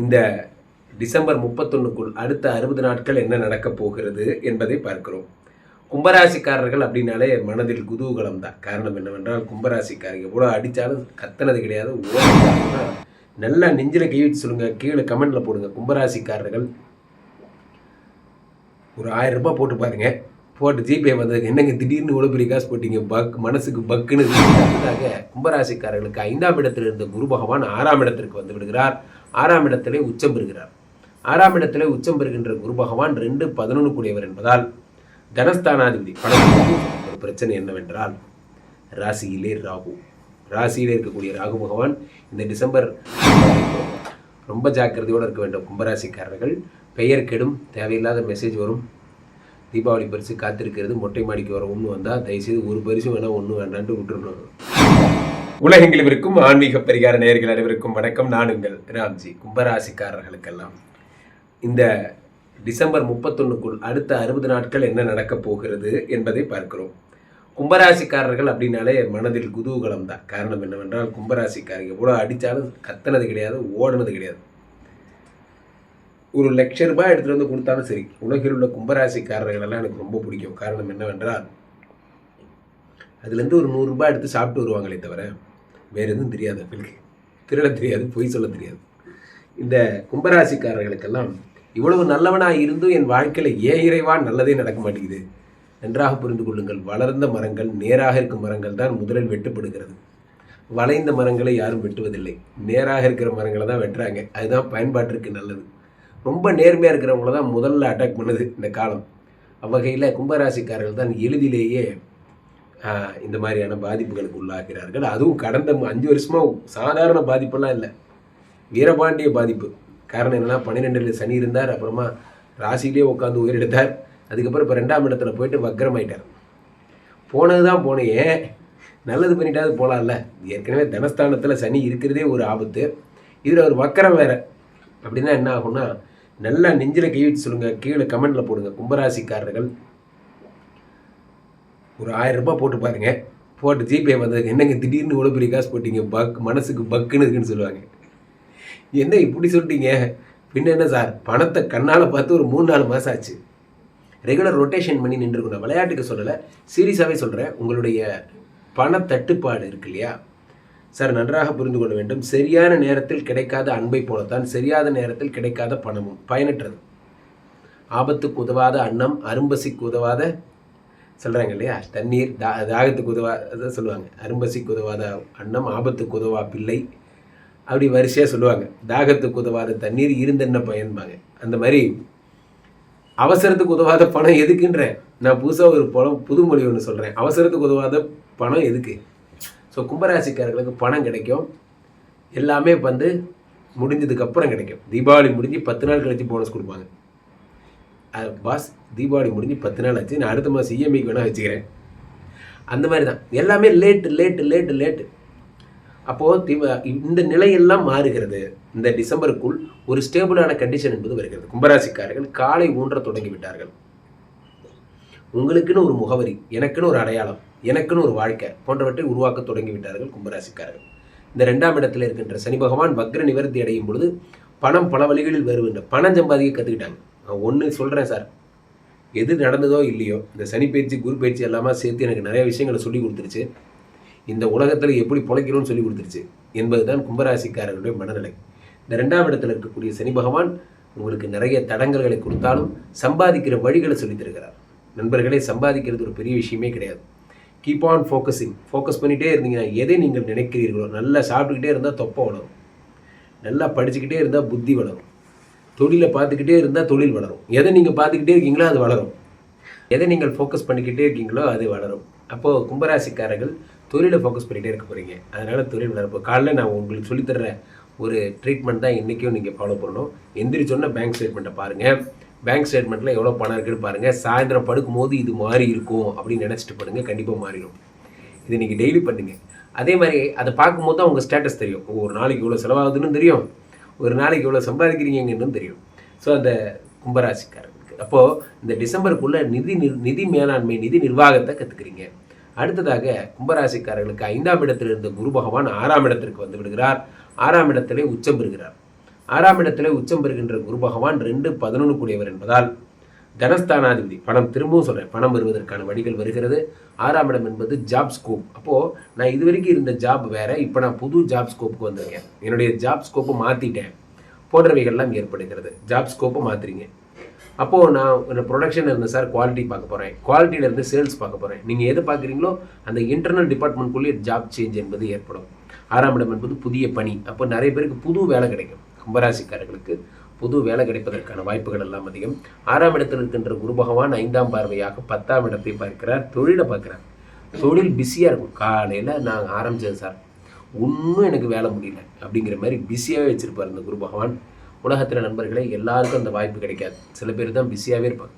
இந்த டிசம்பர் முப்பத்தொன்னுக்குள் அடுத்த அறுபது நாட்கள் என்ன நடக்கப் போகிறது என்பதை பார்க்கிறோம். கும்பராசிக்காரர்கள் அப்படின்னாலே மனதில் குதூகலம் தான். காரணம் என்னவென்றால் கும்பராசிக்காரங்க எவ்வளோ அடித்தாலும் கத்தனது கிடையாது நல்லா நெஞ்சில் கை வச்சு சொல்லுங்கள் கீழே கமெண்டில் போடுங்க. கும்பராசிக்காரர்கள் ஒரு ஆயிரம் ரூபாய் போட்டு பாருங்க. போட்டு ஜிபே வந்ததுக்கு என்னங்க திடீர்னு இவ்வளோ பெரிய காசு போட்டீங்க? பக் மனசுக்கு பக்குன்னு அதுக்காக கும்பராசிக்காரர்களுக்கு ஐந்தாம் இடத்தில் இருந்த குரு பகவான் ஆறாம் இடத்திற்கு வந்து விடுகிறார். ஆறாம் இடத்திலே உச்சம் பெறுகிறார். ஆறாம் இடத்திலே உச்சம் பெறுகின்ற குரு பகவான் ரெண்டு பதினொன்று கூடியவர் என்பதால் தனஸ்தானாதிபதி பணத்துக்கு ஒரு பிரச்சனை என்னவென்றால் ராசியிலே ராகு. ராசியிலே இருக்கக்கூடிய ராகு பகவான் இந்த டிசம்பர் ரொம்ப ஜாக்கிரதையோடு இருக்க வேண்டும். கும்பராசிக்காரர்கள் பெயர் கெடும் தேவையில்லாத மெசேஜ் வரும். தீபாவளி பரிசு காத்திருக்கிறது மொட்டை மாடிக்கு வர ஒன்று வந்தால் தயவுசெய்து ஒரு பரிசு வேணால் ஒன்று வேண்டான்ட்டு விட்டுருணும் உலகெங்கிலும் இருக்கும் ஆன்மீக பரிகார நேர்கள் அனைவருக்கும் வணக்கம். நான் உங்கள் ராம்ஜி. கும்பராசிக்காரர்களுக்கெல்லாம் இந்த டிசம்பர் முப்பத்தொன்னுக்குள் அடுத்த அறுபது நாட்கள் என்ன நடக்கப் போகிறது என்பதை பார்க்கிறோம். கும்பராசிக்காரர்கள் அப்படின்னாலே மனதில் குதூகலம் தான். காரணம் என்னவென்றால் கும்பராசிக்காரங்க எவ்வளோ அடித்தாலும் கத்தனது கிடையாது ஓடினது கிடையாது. ஒரு லட்ச ரூபாய் எடுத்துகிட்டு வந்து கொடுத்தாலும் சரி உலகில் உள்ள கும்பராசிக்காரர்கள் எல்லாம் எனக்கு ரொம்ப பிடிக்கும். காரணம் என்னவென்றால் அதுலேருந்து ஒரு நூறுரூபா எடுத்து சாப்பிட்டு வருவாங்களே தவிர வேறு எதுவும் தெரியாது அவங்களுக்கு. திருட தெரியாது பொய் சொல்ல தெரியாது. இந்த கும்பராசிக்காரர்களுக்கெல்லாம் இவ்வளவு நல்லவனாக இருந்தும் என் வாழ்க்கையில் ஏன் இறைவா நல்லதே நடக்க மாட்டேங்குது? நன்றாக புரிந்து கொள்ளுங்கள். வளர்ந்த மரங்கள் நேராக இருக்கும் மரங்கள் தான் முதலில் வெட்டுப்படுகிறது. வளைந்த மரங்களை யாரும் வெட்டுவதில்லை. நேராக இருக்கிற மரங்களை தான் வெட்டுறாங்க. அதுதான் பயன்பாட்டிற்கு நல்லது. ரொம்ப நேர்மையாக இருக்கிறவங்கள தான் முதல்ல அட்டாக் பண்ணுது இந்த காலம். அவ்வகையில் கும்பராசிக்காரர்கள் தான் எளிதிலேயே இந்த மாதிரியான பாதிப்புகளுக்கு உள்ளாகிறார்கள். அதுவும் கடந்த அஞ்சு வருஷமாக சாதாரண பாதிப்பெல்லாம் இல்லை. வீரபாண்டிய பாதிப்பு. காரணம் என்னன்னா பன்னிரெண்டில் சனி இருந்தார் அப்புறமா ராசியிலே உட்காந்து உயிரெடுத்தார் அதுக்கப்புறம் இப்போ ரெண்டாம் இடத்துல போயிட்டு வக்ரமாயிட்டார். போனது தான் போனையே நல்லது பண்ணிட்டாவது போகலாம்ல ஏற்கனவே தனஸ்தானத்தில் சனி இருக்கிறதே ஒரு ஆபத்து. இதில் ஒரு வக்கரம் வேறு. அப்படின்னா என்ன ஆகும்னா நல்லா நெஞ்சில் கை வச்சு சொல்லுங்கள் கீழே கமெண்டில் போடுங்க. கும்பராசிக்காரர்கள் ஒரு ஆயிரம் ரூபாய் போட்டு பாருங்கள் போட்டு ஜிபே வந்ததுக்கு என்னங்க திடீர்னு இவ்வளோ பெரிய காசு போட்டிங்க? பக் மனசுக்கு பக்குன்னு இருக்குன்னு சொல்லுவாங்க. என்ன இப்படி சொல்லிட்டீங்க பின்ன என்ன சார்? பணத்தை கண்ணால் பார்த்து ஒரு மூணு நாலு மாதம் ஆச்சு. ரெகுலர் ரொட்டேஷன் பண்ணி நின்றுருக்கணும் நான் விளையாட்டுக்கு சொல்லலை. சீரியஸாகவே சொல்கிறேன் உங்களுடைய பண தட்டுப்பாடு இருக்கு இல்லையா? சார் நன்றாக புரிந்து கொள்ள வேண்டும். சரியான நேரத்தில் கிடைக்காத அன்பை போலத்தான் சரியாத நேரத்தில் கிடைக்காத பணமும் பயனற்றது. ஆபத்துக்கு உதவாத அன்னம் அரும்பசிக்கு உதவாத சொல்கிறாங்க இல்லையா? தண்ணீர் தா தாகத்துக்கு உதவா அதான் சொல்லுவாங்க. அரும்பசிக்கு உதவாத அன்னம் ஆபத்துக்கு உதவா பிள்ளை அப்படி வரிசையாக சொல்லுவாங்க. தாகத்துக்கு உதவாத தண்ணீர் இருந்தென்ன பயன்பாங்க? அந்த மாதிரி அவசரத்துக்கு உதவாத பணம் எதுக்குன்றேன் நான் புதுசாக ஒரு பணம் புதுமொழி ஒன்று சொல்கிறேன் அவசரத்துக்கு உதவாத பணம் எதுக்கு? ஸோ கும்பராசிக்காரர்களுக்கு பணம் கிடைக்கும். எல்லாமே வந்து முடிஞ்சதுக்கப்புறம் கிடைக்கும். தீபாவளி முடிஞ்சு பத்து நாள் கழித்து போனஸ் கொடுப்பாங்க. பாஸ் தீபாவளி முடிஞ்சு பத்து நாள் ஆச்சு. நான் அடுத்த மாதம் இஎம்ஐக்கு வேணால் வச்சுக்கிறேன். அந்த மாதிரி தான் எல்லாமே லேட்டு லேட்டு லேட்டு லேட்டு அப்போது தீப இந்த நிலையெல்லாம் மாறுகிறது. இந்த டிசம்பருக்குள் ஒரு ஸ்டேபிளான கண்டிஷன் என்பது வருகிறது. கும்பராசிக்காரர்கள் காலை ஊன்ற தொடங்கி விட்டார்கள். உங்களுக்குன்னு ஒரு முகவரி எனக்குன்னு ஒரு அடையாளம் எனக்குன்னு ஒரு வாழ்க்கை போன்றவற்றை உருவாக்க தொடங்கி விட்டார்கள் கும்பராசிக்காரர்கள். இந்த ரெண்டாம் இடத்துல இருக்கின்ற சனி பகவான் வக்ர நிவர்த்தி அடையும் பொழுது பணம் பல வழிகளில் வருகின்ற பணம் சம்பாதிக்க கற்றுக்கிட்டாங்க நான் ஒன்று சொல்கிறேன் சார். எது நடந்ததோ இல்லையோ இந்த சனி பயிற்சி குரு பயிற்சி எல்லாமே சேர்த்து எனக்கு நிறைய விஷயங்களை சொல்லி கொடுத்துருச்சு. இந்த உலகத்தில் எப்படி பிழைக்கணும்னு சொல்லி கொடுத்துருச்சு. என்பது தான் கும்பராசிக்காரர்களுடைய மனநிலை. இந்த ரெண்டாம் இடத்துல இருக்கக்கூடிய சனி பகவான் உங்களுக்கு நிறைய தடங்கல்களை கொடுத்தாலும் சம்பாதிக்கிற வழிகளை சொல்லித்தருகிறார் நண்பர்களே சம்பாதிக்கிறது ஒரு பெரிய விஷயமே கிடையாது. கீப் ஆன் ஃபோக்கஸிங் ஃபோக்கஸ் பண்ணிகிட்டே இருந்தீங்கன்னா எதை நீங்கள் நினைக்கிறீர்களோ நல்லா சாப்பிட்டுக்கிட்டே இருந்தால் தொப்பை வளரும். நல்லா படிச்சுக்கிட்டே இருந்தால் புத்தி வளரும். தொழிலை பார்த்துக்கிட்டே இருந்தால் தொழில் வளரும். எதை நீங்கள் பார்த்துக்கிட்டே இருக்கீங்களோ அது வளரும். எதை நீங்கள் ஃபோக்கஸ் பண்ணிக்கிட்டே இருக்கீங்களோ அது வளரும். அப்போது கும்பராசிக்காரர்கள் தொழிலை ஃபோக்கஸ் பண்ணிகிட்டே இருக்க போகிறீங்க அதனால் தொழில் வளரும் காலைல நான் உங்களுக்கு சொல்லித்தர்ற ஒரு ட்ரீட்மெண்ட் தான் இன்றைக்கும் நீங்கள் ஃபாலோ பண்ணணும். எந்திரிச்சோன்னா பேங்க் ஸ்டேட்மெண்ட்டை பாருங்கள் பேங்க் ஸ்டேட்மெண்ட்டில் எவ்வளோ பணம் இருக்குன்னு பாருங்கள் சாயந்தரம் படுக்கும்போது இது மாறி இருக்கும் அப்படின்னு நினச்சிட்டு பாருங்கள் கண்டிப்பாக மாறிடும். இது நீங்கள் டெய்லி பண்ணுங்கள் அதே மாதிரி அதை பார்க்கும்போது தான் உங்கள் ஸ்டேட்டஸ் தெரியும். ஒரு நாளைக்கு இவ்வளோ செலவாகுதுன்னு தெரியும். ஒரு நாளைக்கு இவ்வளோ சம்பாதிக்கிறீங்கன்னு தெரியும். ஸோ அந்த கும்பராசிக்காரருக்கு அப்போது இந்த டிசம்பருக்குள்ளே நிதி நிதி மேலாண்மை நிதி நிர்வாகத்தை கற்றுக்கிறீங்க அடுத்ததாக கும்பராசிக்காரர்களுக்கு ஐந்தாம் இடத்தில் இருந்த குரு பகவான் ஆறாம் இடத்திற்கு வந்து விடுகிறார். ஆறாம் இடத்திலே உச்சம் பெறுகிறார். ஆறாம் இடத்திலே உச்சம் பெறுகின்ற குரு பகவான் ரெண்டு பதினொன்று கூடியவர் என்பதால் தனஸ்தானாதிபதி பணம் திரும்பவும் சொல்கிறேன் பணம் வருவதற்கான வழிகள் வருகிறது. ஆறாம் இடம் என்பது ஜாப் ஸ்கோப் அப்போது நான் இது வரைக்கும் இருந்த ஜாப் வேறு இப்போ நான் புது ஜாப் ஸ்கோப்புக்கு வந்திருக்கேன். என்னுடைய ஜாப் ஸ்கோப்பை மாற்றிட்டேன் போன்றவைகள்லாம் ஏற்படுகிறது. ஜாப் ஸ்கோப்பை மாற்றுறீங்க அப்போது நான் என்ன ப்ரொடக்ஷன் இருந்து சார் குவாலிட்டி பார்க்க போகிறேன் குவாலிட்டியிலேருந்து சேல்ஸ் பார்க்க போகிறேன் நீங்கள் எது பார்க்குறீங்களோ அந்த இன்டர்னல் டிபார்ட்மெண்ட்குள்ளேயே ஜாப் சேஞ்ச் என்பது ஏற்படும். ஆறாம் இடம் என்பது புதிய பணி. அப்போ நிறைய பேருக்கு புது வேலை கிடைக்கும். கும்பராசிக்காரர்களுக்கு புது வேலை கிடைப்பதற்கான வாய்ப்புகள் எல்லாம் அதிகம். ஆறாம் இடத்தில் இருக்கின்ற குரு பகவான் ஐந்தாம் பார்வையாக பத்தாம் இடத்தை பார்க்கிறார் தொழிலை பார்க்கிறார். தொழில் பிஸியாக இருக்கும். காலையில் நான் ஆரம்பிச்சது சார் ஒன்றும் எனக்கு வேலை முடியல அப்படிங்கிற மாதிரி பிஸியாகவே வச்சுருப்பார் இந்த குரு பகவான். உலகத்தில் நண்பர்களே எல்லாருக்கும் அந்த வாய்ப்பு கிடைக்காது. சில பேர் தான் பிஸியாகவே இருப்பாங்க.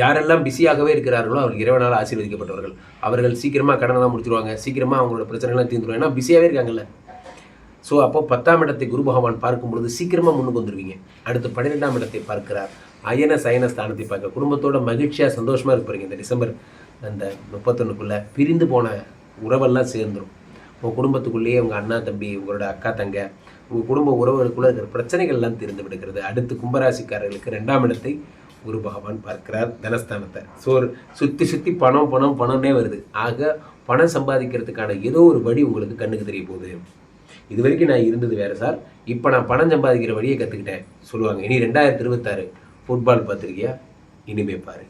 யாரெல்லாம் பிஸியாகவே இருக்கிறார்களோ அவர்கள் இறைவனால் ஆசீர்வதிக்கப்பட்டவர்கள். அவர்கள் சீக்கிரமாக கடனெல்லாம் முடிச்சிருவாங்க. சீக்கிரமாக அவங்களோட பிரச்சனைலாம் தீர்ந்துருவாங்க. ஏன்னா பிஸியாகவே இருக்காங்கல்ல. ஸோ அப்போ பத்தாம் இடத்தை குரு பகவான் பார்க்கும் பொழுது சீக்கிரமாக முன்னுக்கு வந்துடுவீங்க அடுத்து பன்னிரெண்டாம் இடத்தை பார்க்கிறார். அயன சயன ஸ்தானத்தை பார்க்க குடும்பத்தோட மகிழ்ச்சியாக சந்தோஷமாக இருப்பீங்க இந்த டிசம்பர் அந்த முப்பத்தொன்னுக்குள்ளே பிரிந்து போன உறவெல்லாம் சேர்ந்துடும் உங்கள் குடும்பத்துக்குள்ளேயே உங்கள் அண்ணா தம்பி உங்களோட அக்கா தங்க உங்கள் குடும்ப உறவுகளுக்குள்ளே இருக்கிற பிரச்சனைகள்லாம் தீர்ந்து விடுகிறது. அடுத்து கும்பராசிக்காரர்களுக்கு ரெண்டாம் இடத்தை குரு பகவான் பார்க்கிறார் தனஸ்தானத்தை. ஸோ சுற்றி சுற்றி பணம் பணம் பணம்னே வருது. ஆக பணம் சம்பாதிக்கிறதுக்கான ஏதோ ஒரு வழி உங்களுக்கு கண்ணுக்கு தெரிய போகுது. இது வரைக்கும் நான் இருந்தது வேறு சார். இப்போ நான் பணம் சம்பாதிக்கிற வழியை கற்றுக்கிட்டேன் சொல்லுவாங்க இனி ரெண்டாயிரத்தி இருபத்தாறு ஃபுட்பால் பார்த்துருக்கியா? இனிமே பாரு.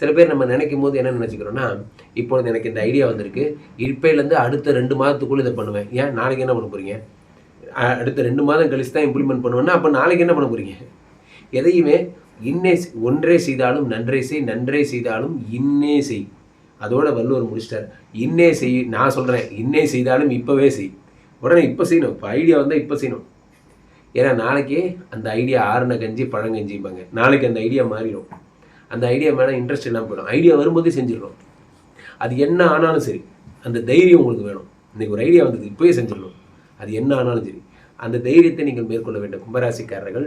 சில பேர் நம்ம நினைக்கும் போது என்ன நினச்சிக்கிறோன்னா இப்பொழுது எனக்கு இந்த ஐடியா வந்திருக்கு. இப்போலேருந்து அடுத்த ரெண்டு மாதத்துக்குள்ளே இதை பண்ணுவேன். ஏன்? நாளைக்கு என்ன பண்ண போகிறீங்க அடுத்த ரெண்டு மாதம் கழிச்சு தான் இம்ப்ளிமெண்ட் பண்ணுவேன்னா அப்போ நாளைக்கு என்ன பண்ண போகிறீங்க எதையுமே இன்னே செய்- ஒன்றே செய்தாலும் நன்றே செய் நன்றே செய்தாலும் இன்னே செய். அதோட வள்ளுவர் முடிச்சிட்டார். இன்னே செய் நான் சொல்கிறேன் இன்னே செய்தாலும் இப்போவே செய். உடனே இப்போ செய்யணும். இப்போ ஐடியா வந்தால் இப்போ செய்யணும். ஏன்னா நாளைக்கே அந்த ஐடியா ஆறுன கஞ்சி பழங்கஞ்சிம்பாங்க நாளைக்கு அந்த ஐடியா மாறிடும். அந்த ஐடியா மேலே இன்ட்ரெஸ்ட் இல்லாமல் போயிடும். ஐடியா வரும்போதே செஞ்சிடணும். அது என்ன ஆனாலும் சரி. அந்த தைரியம் உங்களுக்கு வேணும். இன்றைக்கி ஒரு ஐடியா வந்தது இப்போயே செஞ்சிடணும். அது என்ன ஆனாலும் சரி. அந்த தைரியத்தை நீங்கள் மேற்கொள்ள வேண்டும். கும்பராசிக்காரர்கள்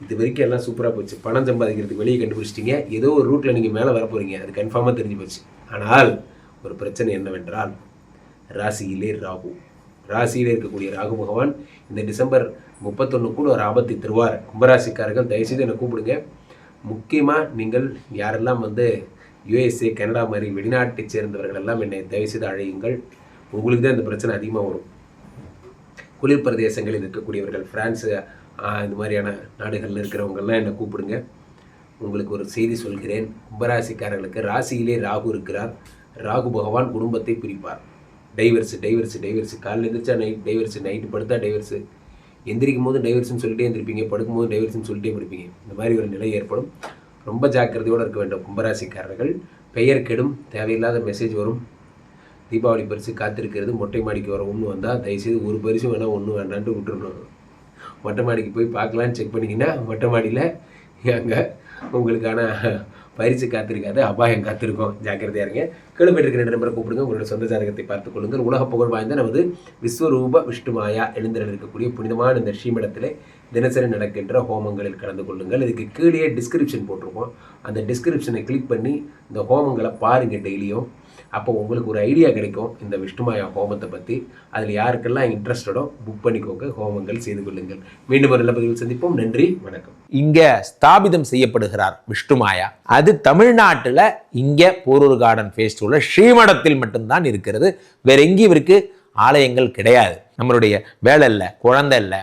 இது வரைக்கும் எல்லாம் சூப்பராக போச்சு. பணம் சம்பாதிக்கிறதுக்கு வெளியே கண்டுபிடிச்சிட்டீங்க. ஏதோ ஒரு ரூட்டில் நீங்கள் மேலே வர போகிறீங்க அது கன்ஃபார்மாக தெரிஞ்சு போச்சு. ஆனால் ஒரு பிரச்சனை என்னவென்றால் ராசியிலே ராகு. ராசியில் இருக்கக்கூடிய ராகு பகவான் இந்த டிசம்பர் முப்பத்தொன்னு கூட ஒரு ஆபத்தை தருவார். கும்பராசிக்காரர்கள் தயவுசெய்து என்னை கூப்பிடுங்க. முக்கியமாக நீங்கள் யாரெல்லாம் வந்து யுஎஸ்ஏ கனடா மாதிரி வெளிநாட்டைச் சேர்ந்தவர்கள் எல்லாம் என்னை தயவுசெய்து அழையுங்கள். உங்களுக்கு தான் இந்த பிரச்சனை அதிகமாக வரும். குளிர் பிரதேசங்களில் இருக்கக்கூடியவர்கள் ஃப்ரான்ஸு இந்த மாதிரியான நாடுகளில் இருக்கிறவங்கெல்லாம் என்னை கூப்பிடுங்க. உங்களுக்கு ஒரு செய்தி சொல்கிறேன். கும்பராசிக்காரர்களுக்கு ராசியிலே ராகு இருக்கிறார். ராகு பகவான் குடும்பத்தை பிரிப்பார். டைவர்ஸு டைவர்ஸு டைவர்ஸு காலையில் எழுந்திரிச்சா நைட் டைவர்ஸு நைட்டு படுத்தா டைவர்ஸு எந்திரிக்கும் போது டைவர்ஸ்னு சொல்லிட்டே எந்திரிப்பீங்க. படுக்கும்போது டைவர்ஸ்னு சொல்லிட்டே படுப்பீங்க. இந்த மாதிரி ஒரு நிலை ஏற்படும். ரொம்ப ஜாக்கிரதையோடு இருக்க வேண்டும் கும்பராசிக்காரர்கள். பெயர் கெடும் தேவையில்லாத மெசேஜ் வரும். தீபாவளி பரிசு காத்திருக்கிறது மொட்டை மாடிக்கு வர ஒன்று வந்தால் தயவுசெய்து ஒரு பரிசு வேணால் ஒன்று வேண்டான்ட்டு விட்டுருணும் மொட்டை மாடிக்கு போய் பார்க்கலான்னு செக் பண்ணிங்கன்னா மொட்டை மாடியில் அங்கே உங்களுக்கான பரிசு காத்திருக்காது அபாயம் காத்திருக்கும். ஜாக்கிரதையாக இருங்க. கேள்விப்பட்டிருக்கிற ரெண்டு நம்பரை கூப்பிடுங்க. உங்களோட சொந்த ஜாதகத்தை பார்த்துக் கொள்ளுங்கள். உலக புகழ் வாய்ந்த நமது விஸ்வரூப விஷ்ணுமாயா எழுந்திரல் இருக்கக்கூடிய புனிதமான இந்த ஸ்ரீமடத்திலே தினசரி நடக்கின்ற ஹோமங்களில் கலந்து கொள்ளுங்கள். இதுக்கு கீழே டிஸ்கிரிப்ஷன் போட்டிருக்கோம். அந்த டிஸ்கிரிப்ஷனை கிளிக் பண்ணி இந்த ஹோமங்களை பாருங்கள் டெய்லியும் அப்போ உங்களுக்கு ஒரு ஐடியா கிடைக்கும் இந்த விஷ்ணுமாயா ஹோமத்தை பற்றி அதில் யாருக்கெல்லாம் இன்ட்ரெஸ்டடோ புக் பண்ணிக்கோங்க. ஹோமங்கள் செய்து கொள்ளுங்கள். மீண்டும் ஒரு நல்ல பதிவில் சந்திப்போம். நன்றி. வணக்கம். இங்கே ஸ்தாபிதம் செய்யப்படுகிறார் விஷ்ணுமாயா. அது தமிழ்நாட்டில் இங்கே போரூர் கார்டன் ஃபேஸ்டிவலில் ஸ்ரீமடத்தில் மட்டும்தான் இருக்கிறது. வேற எங்கேயும் இவருக்கு ஆலயங்கள் கிடையாது. நம்மளுடைய வேலை இல்லை குழந்தை இல்லை